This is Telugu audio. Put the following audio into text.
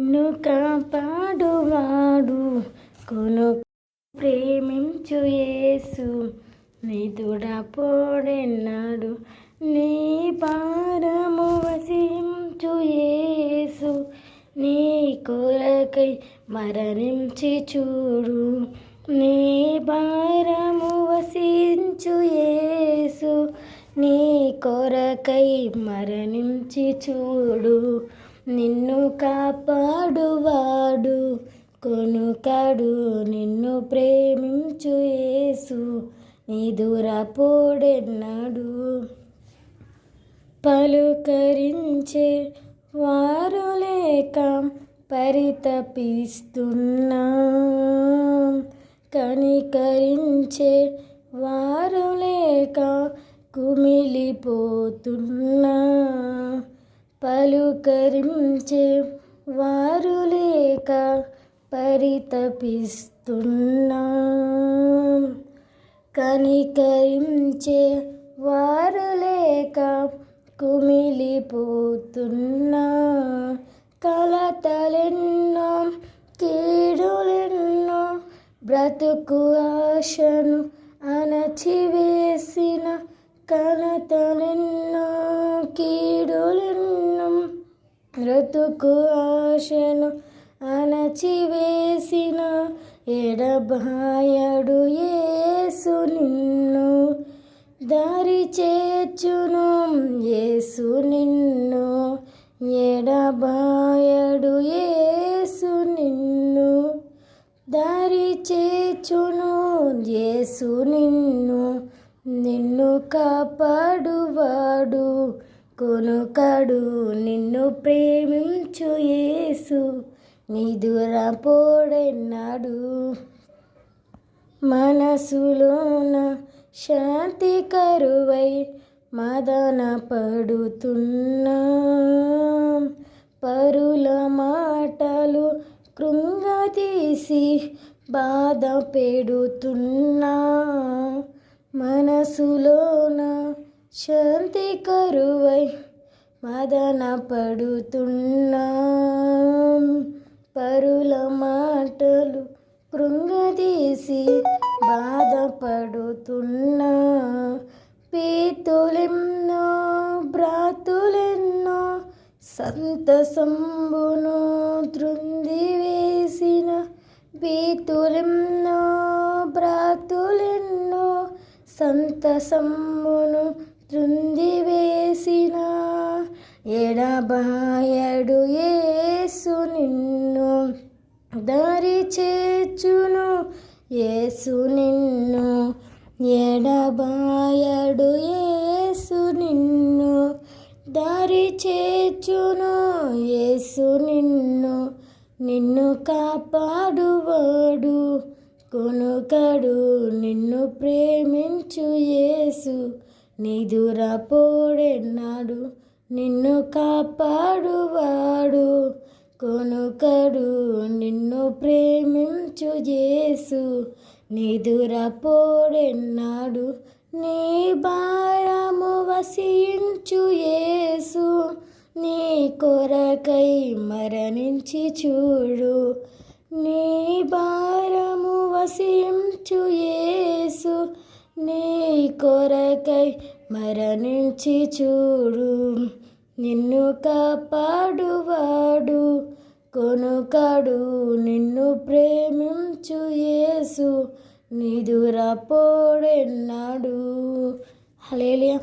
నిన్ను కాపాడువాడు. కొను ప్రేమించు యేసు. నిదుడ పోడెన్నాడు. నీ పారము వసించు యేసు. నీ కొరకై మరణించి చూడు. నీ భారము వసించు యేసు. నీ కొరకై మరణించి చూడు. నిన్ను కాపాడువాడు కొనుకడు నిన్ను ప్రేమించు యేసు నీ దూరపోడెన్నాడు. పలుకరించే వారు లేక పరితపిస్తున్నా. కనికరించే వారు లేక కుమిలిపోతున్నా. పలుకరించే వారు లేక పరితపిస్తున్నా. కనికరించే వారు లేక కుమిలిపోతున్నా. కలతలెన్నో కీడులెన్నో బ్రతుకు ఆశను అణచివేసిన కలతలెన్నో కీడులెన్నో బ్రతుకు ఆశను అణచివేసిన ఎడబాయడు యేసు నిన్ను. దారి చేర్చును యేసు నిన్ను. ఎడబాయడు యేసు నిన్ను. దారి చేర్చును యేసు నిన్ను. నిన్ను కాపాడువాడు కొనుకడు నిన్ను ప్రేమించు యేసు నిదుర పోడెన్నాడు మనసులోన శాంతి కరువై మదన పడుతున్నా. పరుల మాటలు కృంగతీసి బాధ పెడుతున్నా. మనసులోన శాంతి కరువై మదన పడుతున్నా. పరుల మాటలు కృంగదీసి బాధపడుతున్నా. పీతులెన్నో బ్రాతులెన్నో సంతసంబును తృంది వేసిన పీతులెన్నో భ్రాతులెన్నో సంతసంబును త్రుందివేసిన వేసిన ఎడబాయడు ఏసు నిన్ను దారి చేర్చును ఏసు నిన్ను. ఎడబాయడు ఏసు నిన్ను దారి చేర్చును ఏసు నిన్ను. నిన్ను కాపాడువాడు కొనుకడు నిన్ను ప్రేమించు యేసు. నిదుర పోడెన్నాడు నిన్ను కాపాడువాడు. కొనుకడు నిన్ను ప్రేమించు చేసు నిదుర పోడెన్నాడు నీ భారము వసించు యేసు. నీ కొరకై మరణించి చూడు నీ భారము వసించు యేసు కొరకై మరణించి చూడు. నిన్ను కాపాడువాడు కొనుకాడు. నిన్ను ప్రేమించు యేసు నిదుర పోడెన్నాడు హలేలియా